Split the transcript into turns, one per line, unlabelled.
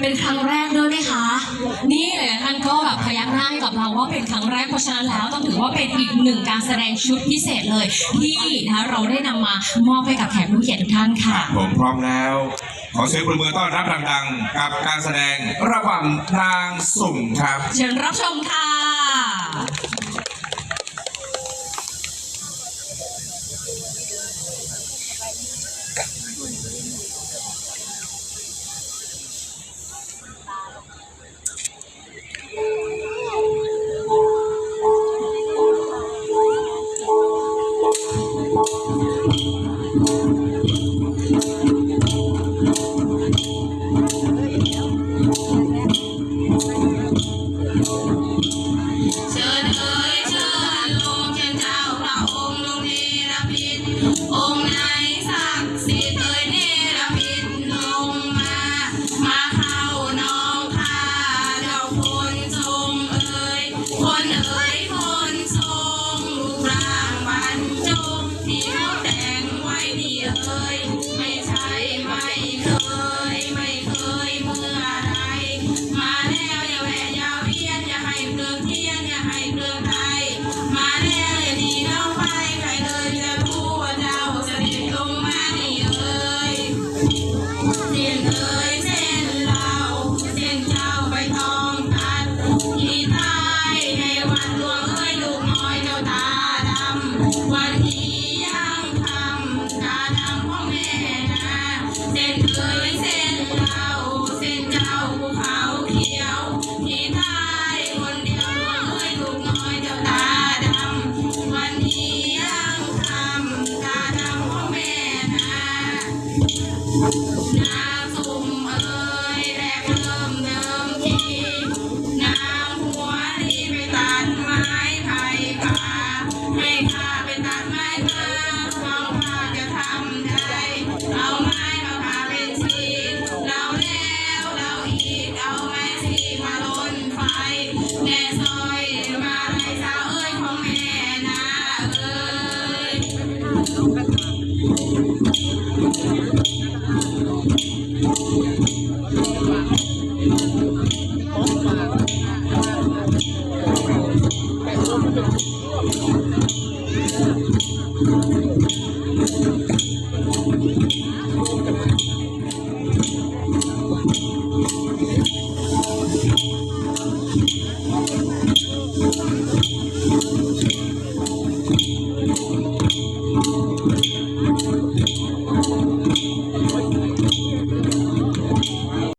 เป็นครั้งแรกด้วยไหมคะ นี่เลยท่านก็แบบพยักหน้าให้กับเราว่าเป็นครั้งแรกเพราะฉะนั้นแล้วต้องถือว่าเป็นอีกหนึ่งการแสดงชุดพิเศษเลย ที่นะคะเราได้นำมามอบให้กับแขกผู้เกียรติทุกท่านค่ะ
ผมพร้อมแล้ว ขอเสียงปรบมือต้อนรับดังๆ กับการแสดงระบำนางสุ่มครับ
เชิญรับชมค่ะ
เงที่เขาแต่งไว้นี่เอ๋ยไม่ใช่ไม่เคย ไม่เคยเมื่อไรมาแล้วอย่าแหวะอย่าเวียนอย่าให้เปลือกเทียนอย่าให้เปลือกไทยมา น Thank
you.